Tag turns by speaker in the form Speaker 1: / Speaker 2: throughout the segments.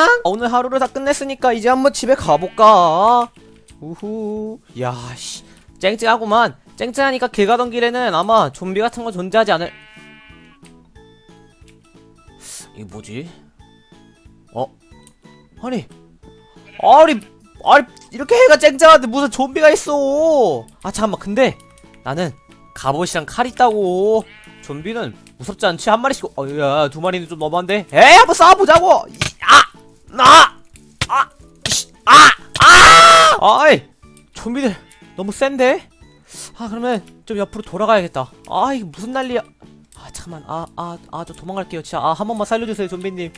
Speaker 1: 아, 오늘 하루를 다 끝냈으니까 이제 한번 집에 가볼까? 우후. 야씨. 쨍쨍하구만. 쨍쨍하니까 길 가던 길에는 아마 좀비 같은 거 존재하지 않을 이게 뭐지? 어? 아니. 아니 아니 이렇게 해가 쨍쨍한데 무슨 좀비가 있어? 아 잠깐만. 근데 나는 갑옷이랑 칼 있다고. 좀비는 무섭지 않지? 한 마리씩 어, 야두 마리는 좀 너무한데. 에이 한번 싸워보자고 이, 아! 씨, 아! 아! 아이 좀비들 너무 센데? 아 그러면 좀 옆으로 돌아가야겠다 아 이게 무슨 난리야 아 잠깐만 아 아 아 저 도망갈게요 진짜 아 한 번만 살려주세요 좀비님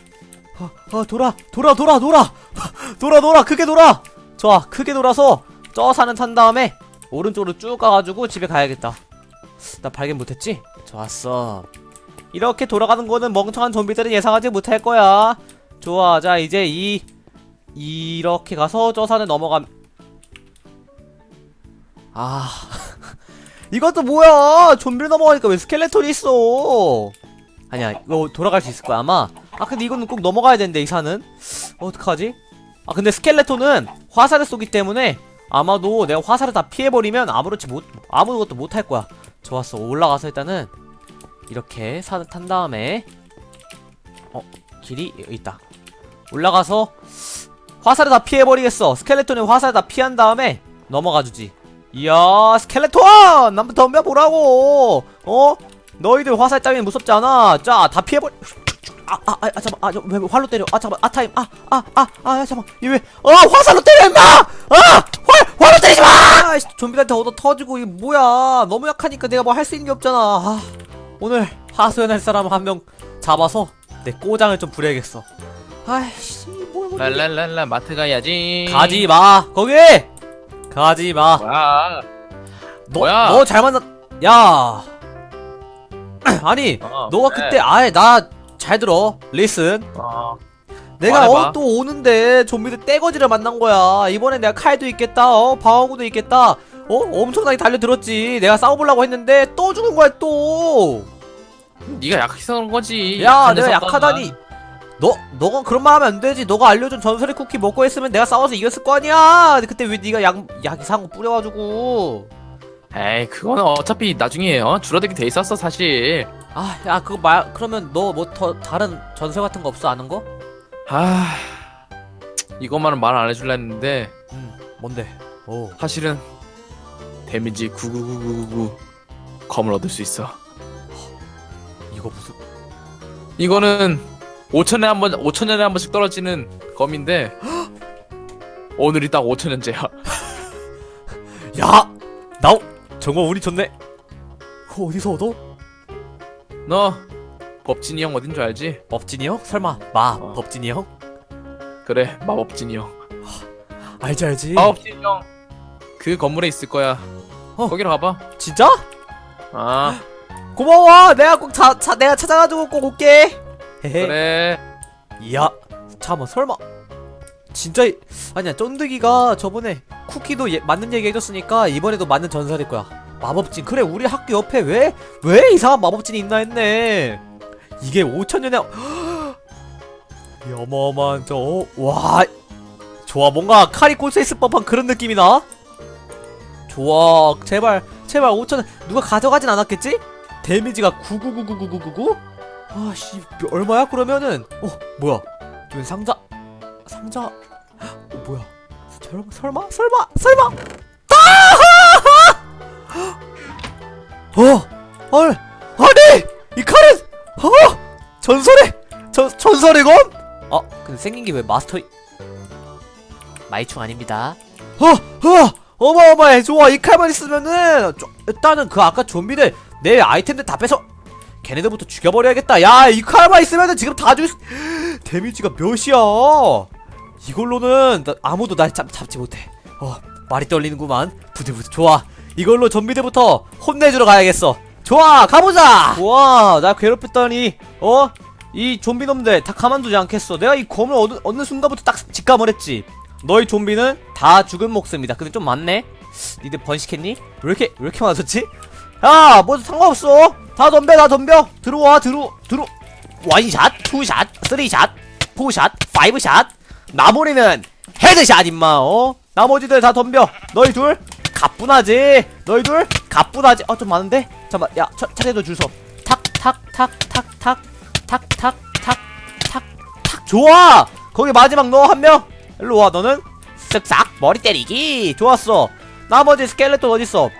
Speaker 1: 아, 아 돌아 돌아 돌아 돌아 돌아 돌아 크게 돌아 좋아 크게 돌아서 저 산을 탄 다음에 오른쪽으로 쭉 가가지고 집에 가야겠다 나 발견 못했지? 좋았어 이렇게 돌아가는 거는 멍청한 좀비들은 예상하지 못할 거야 좋아 자. 이제 이 이렇게 가서 저 산을 넘어감. 아 이것도 뭐야? 좀비를 넘어가니까 왜 스켈레톤이 있어? 아니야 이거 돌아갈 수 있을 거야 아마. 아 근데 이거는 꼭 넘어가야 되는데 이 산은. 어떡하지? 아 근데 스켈레톤은 화살을 쏘기 때문에 아마도 내가 화살을 다 피해버리면 아무렇지 못 아무것도 못 할 거야. 좋았어. 올라가서 일단은 이렇게 산을 탄 다음에 어 길이 있다 올라가서 화살을 다 피해버리겠어 스켈레톤의 화살을 다 피한 다음에 넘어가주지 이야 스켈레톤 한번 덤벼보라고 어 너희들 화살 따위는 무섭지 않아 자다 피해버리 아, 아, 아, 잠깐만, 아, 저, 왜, 왜 활로 때려? 아, 잠깐만, 아, 타임, 아, 아, 아, 아, 잠깐만, 이 왜, 어, 화살로 때려, 임마! 아, 활, 활로 때리지 마! 아, 씨, 좀비한테 얻어 터지고, 이게 뭐야. 너무 약하니까 내가 뭐 할 수 있는 게 없잖아. 아, 오늘 하소연할 사람 한 명 잡아서 내 꼬장을 좀 부려야겠어. 아이씨, 뭐, 뭐,
Speaker 2: 랄랄랄라 마트 가야지.
Speaker 1: 가지 마, 거기! 가지 마.
Speaker 2: 뭐야?
Speaker 1: 너,
Speaker 2: 뭐야?
Speaker 1: 너잘 만났, 야. 아니,
Speaker 2: 어,
Speaker 1: 너가
Speaker 2: 그래.
Speaker 1: 그때, 아예, 나, 잘 들어. 리슨.
Speaker 2: 어,
Speaker 1: 내가
Speaker 2: 말해봐.
Speaker 1: 어, 또 오는데 좀비들 떼거지를 만난 거야. 이번에 내가 칼도 있겠다, 어, 방어구도 있겠다. 어, 엄청나게 달려들었지. 내가 싸워보려고 했는데 또 죽은 거야 또.
Speaker 2: 네가 약해서 그런 거지.
Speaker 1: 야,
Speaker 2: 약한
Speaker 1: 내가
Speaker 2: 녀석아.
Speaker 1: 약하다니. 너, 너가 그런 말 하면 안 되지. 너가 알려준 전설의 쿠키 먹고 했으면 내가 싸워서 이겼을 거 아니야. 근데 그때 왜 네가 약, 약 이상한 거 뿌려가지고.
Speaker 2: 에이, 그거는 어차피 나중에 어 줄어들게 돼 있었어 사실.
Speaker 1: 아, 야, 그거 말, 그러면 너 뭐 더 다른 전설 같은 거 없어? 아는 거?
Speaker 2: 아, 이것만은 말 안 해줄라 했는데
Speaker 1: 음, 뭔데? 오.
Speaker 2: 사실은 데미지 99999 검을 얻을 수 있어.
Speaker 1: 이거 무슨.
Speaker 2: 이거는 5천에 한 번, 5천년에 한 번씩 떨어지는 검인데 오늘이 딱 5천년째야.
Speaker 1: 야! 나, 정말 운이 좋네. 그거 어디서 얻어?
Speaker 2: 너 법진이 형 어딘 줄 알지?
Speaker 1: 법진이 형? 설마 마
Speaker 2: 어.
Speaker 1: 법진이 형?
Speaker 2: 그래, 마법진이 형.
Speaker 1: 알지 알지
Speaker 2: 마법진이 형. 그 건물에 있을 거야.
Speaker 1: 어.
Speaker 2: 거기로 가봐.
Speaker 1: 진짜?
Speaker 2: 아,
Speaker 1: 고마워 내가 꼭 자, 자, 내가 찾아가지고 꼭 올게 헤헤
Speaker 2: 그래.
Speaker 1: 이야 잠깐만 설마. 진짜 이- 아니야 쫀득이가 저번에 쿠키도 예, 맞는 얘기 해줬으니까 이번에도 맞는 전설일 거야. 마법진. 그래 우리 학교 옆에 왜 왜 이상한 마법진이 있나 했네. 이게 5천년에 이 어마어마한 저 와. 좋아 뭔가 칼이 꽂혀 있을 법한 그런 느낌이 나. 좋아 제발 제발 5천원 누가 가져가진 않았겠지? 데미지가 9999999? 아씨 얼마야 그러면은 어 뭐야 여기 상자 상자 어, 뭐야 설마 설마 설마 설마 아! 어 아니 아니 이 칼은 어 전설의 전 전설의 검? 어 근데 생긴 게 왜 마스터 이- 마이충 아닙니다 어, 어, 어마어마해. 좋아. 이 칼만 있으면은, 좀- 일단은 그 아까 좀비들 내 아이템들 다 뺏어. 걔네들부터 죽여버려야겠다. 야, 이 칼만 있으면은 지금 다 죽, 데미지가 몇이야. 이걸로는 나- 아무도 날 잡, 잡지 못해. 어, 말이 떨리는구만. 부들부들. 좋아. 이걸로 좀비들부터 혼내주러 가야겠어. 좋아, 가보자! 와, 나 괴롭혔더니, 어? 이 좀비 놈들 다 가만두지 않겠어. 내가 이 검을 얻는, 얻는 순간부터 딱 직감을 했지. 너희 좀비는 다 죽은 목숨이다. 근데 좀 많네. 니들 번식했니? 왜 이렇게 왜 이렇게 많아졌지? 야, 뭐 상관없어. 다 덤벼, 다 덤벼. 들어와, 들어, 들어. 원샷, 투샷, 쓰리샷. 포샷 파이브샷 나머리는 헤드샷 임마 어? 나머지들 다 덤벼. 너희 둘 가뿐하지? 너희 둘 가뿐하지? 어 좀 많은데? 잠깐만 야 차, 차례도 줄 서. 탁 탁 탁 탁 탁 탁 탁 탁탁. 좋아! 거기 마지막 너 한 명. 일로 와 너는. 쓱싹 머리 때리기. 좋았어. 나머지 스켈레톤 어딨어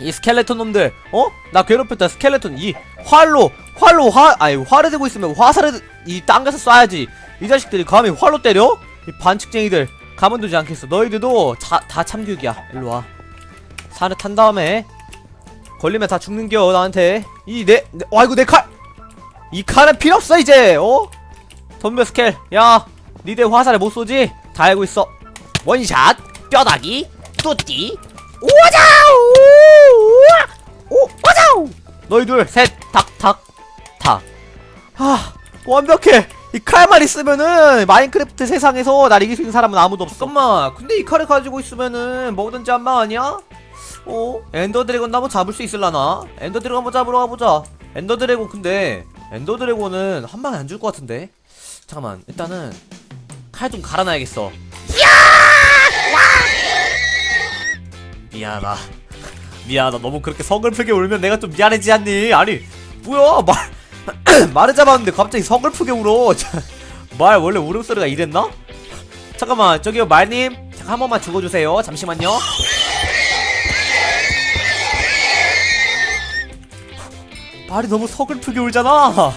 Speaker 1: 이 스켈레톤 놈들 어? 나 괴롭혔다. 스켈레톤 이 활로 활로 화 아니 활을 들고 있으면 화살을 이 당겨서 쏴야지. 이 자식들이 감히 활로 때려? 이 반칙쟁이들 가만 두지 않겠어. 너희들도 자, 다 참교육이야. 일로와. 산을 탄 다음에 걸리면 다 죽는겨 나한테. 이내 와 이거 내 칼! 이 칼은 필요 없어 이제. 어? 덤벼 스켈. 야 니네 화살에 못 쏘지? 다 알고 있어. 원샷. 뼈다귀. 뚜띠. 오자 우오 오자우! 너희들 셋 탁 탁탁 아 완벽해. 이 칼만 있으면은 마인크래프트 세상에서 날 이길 수 있는 사람은 아무도 없어. 잠깐만 근데 이 칼을 가지고 있으면은 뭐든지 한방 아니야? 어? 엔더 드래곤 한번 잡을 수 있을라나? 엔더 드래곤 한번 잡으러 가보자. 엔더 드래곤 근데 엔더 드래곤은 한 방에 안 줄 것 같은데? 잠깐만 일단은 칼 좀 갈아놔야겠어. 미안하다 미안하다 너무 그렇게 서글프게 울면 내가 좀 미안해지 않니 아니 뭐야 말 말을 잡았는데 갑자기 서글프게 울어 말 원래 울음소리가 이랬나? 잠깐만 저기요 말님 한 번만 죽어주세요 잠시만요 말이 너무 서글프게 울잖아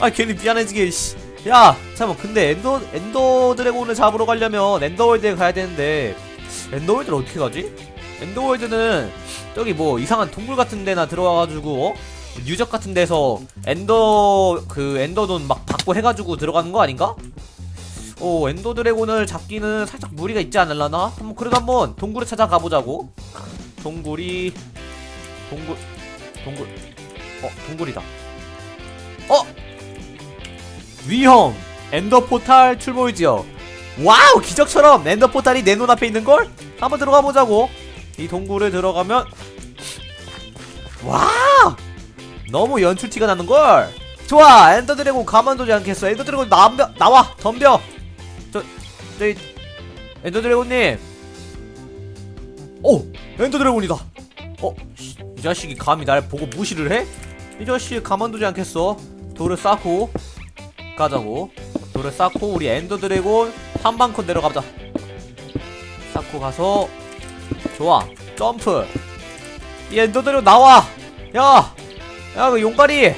Speaker 1: 아 괜히 미안해지게 씨. 야 잠깐만 근데 엔더 엔더 드래곤을 잡으러 가려면 엔더월드에 가야 되는데 엔더월드를 어떻게 가지? 엔더월드는 저기 뭐 이상한 동굴 같은 데나 들어가가지고 어? 유적 같은 데서 엔더 그 엔더돈 막 받고 해가지고 들어가는 거 아닌가? 어 엔더 드래곤을 잡기는 살짝 무리가 있지 않을라나? 한번 그래도 한번 동굴을 찾아가 보자고. 동굴이 동굴 동굴 어 동굴이다. 어 위험 엔더 포탈 출몰지요. 와우 기적처럼 엔더 포탈이 내 눈앞에 있는 걸 한번 들어가 보자고. 이 동굴에 들어가면 와 너무 연출 티가 나는 걸. 좋아 엔더 드래곤 가만두지 않겠어. 엔더 드래곤 나와 나와 덤벼. 저 저기 엔더 드래곤님. 오 엔더 드래곤이다. 어 씨, 이 자식이 감히 날 보고 무시를 해? 이 자식 가만두지 않겠어. 돌을 쌓고 가자고. 돌을 쌓고 우리 엔더 드래곤 한방컨 내려가자. 쌓고 가서 좋아 점프. 이 엔더 드래곤 나와. 야, 야 그 용가리,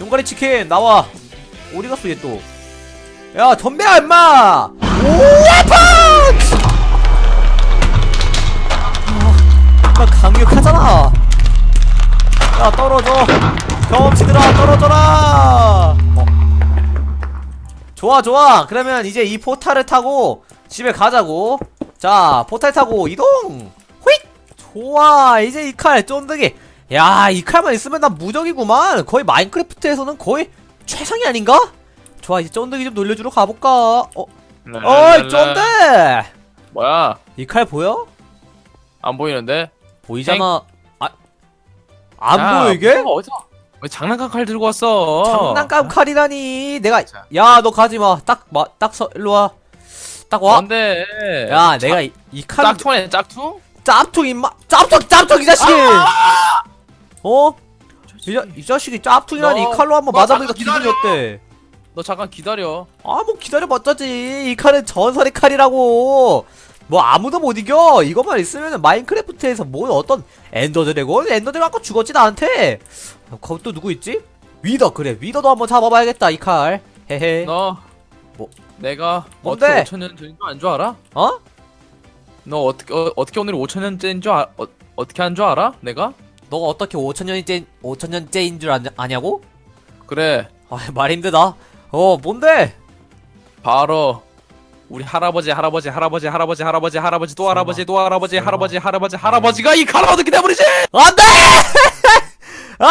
Speaker 1: 용가리 치킨 나와. 어디 갔어 얘 또? 야 덤벼 임마. 오야 펀치. 아, 강력하잖아. 야 떨어져. 경험치들아 떨어져라. 어. 좋아 좋아. 그러면 이제 이 포탈을 타고 집에 가자고. 자 포탈 타고 이동. 좋아 이제 이 칼 쫀득이. 야 이 칼만 있으면 난 무적이구만. 거의 마인크래프트에서는 거의 최상이 아닌가? 좋아 이제 쫀득이 좀 놀려주러 가볼까. 어, 어이 쫀득.
Speaker 2: 뭐야?
Speaker 1: 이 칼 보여?
Speaker 2: 안 보이는데?
Speaker 1: 보이잖아. 아, 안
Speaker 2: 야,
Speaker 1: 보여 이게?
Speaker 2: 뭐가 어디서? 왜 장난감 칼 들고 왔어?
Speaker 1: 장난감 칼이라니. 내가
Speaker 2: 자.
Speaker 1: 야 너 가지 마. 딱딱서 일로 와. 딱 와.
Speaker 2: 뭔데?
Speaker 1: 야 내가 이, 이 칼.
Speaker 2: 짝퉁이네 짝퉁?
Speaker 1: 짭퉁 임마. 짭퉁 짭퉁 이 자식.
Speaker 2: 아!
Speaker 1: 어? 이, 자, 이 자식이 짭퉁이라니
Speaker 2: 너-
Speaker 1: 이 칼로 한번
Speaker 2: 너
Speaker 1: 맞아보니까
Speaker 2: 잠깐
Speaker 1: 기분이
Speaker 2: 기다려.
Speaker 1: 어때?
Speaker 2: 너 잠깐 기다려.
Speaker 1: 아 뭐 기다려봤자지. 이 칼은 전설의 칼이라고. 뭐 아무도 못 이겨. 이것만 있으면 마인크래프트에서 뭐 어떤 엔더 드래곤, 엔더 드래곤 아까 죽었지 나한테. 어, 거기 또 누구 있지? 위더 그래 위더도 한번 잡아봐야겠다 이 칼. 헤헤.
Speaker 2: 너
Speaker 1: 뭐?
Speaker 2: 내가
Speaker 1: 뭔데?
Speaker 2: 어떻게 5천 년 전인 줄 안 줄 알아?
Speaker 1: 어?
Speaker 2: 너 어떻게 어, 어떻게 오늘 5천 년째인 줄 아, 어, 어떻게 한 줄 알아? 내가?
Speaker 1: 너가 어떻게 5천년째 5천년째인 줄 아냐, 아냐고?
Speaker 2: 그래.
Speaker 1: 아, 말 힘들다. 어, 뭔데?
Speaker 2: 바로 우리 할아버지 할아버지 할아버지 할아버지 할아버지 할아버지 또 할아버지 또 할아버지. 할아버지 할아버지 할아버지가 이 어떻게 내버리지?
Speaker 1: 안 돼! 아!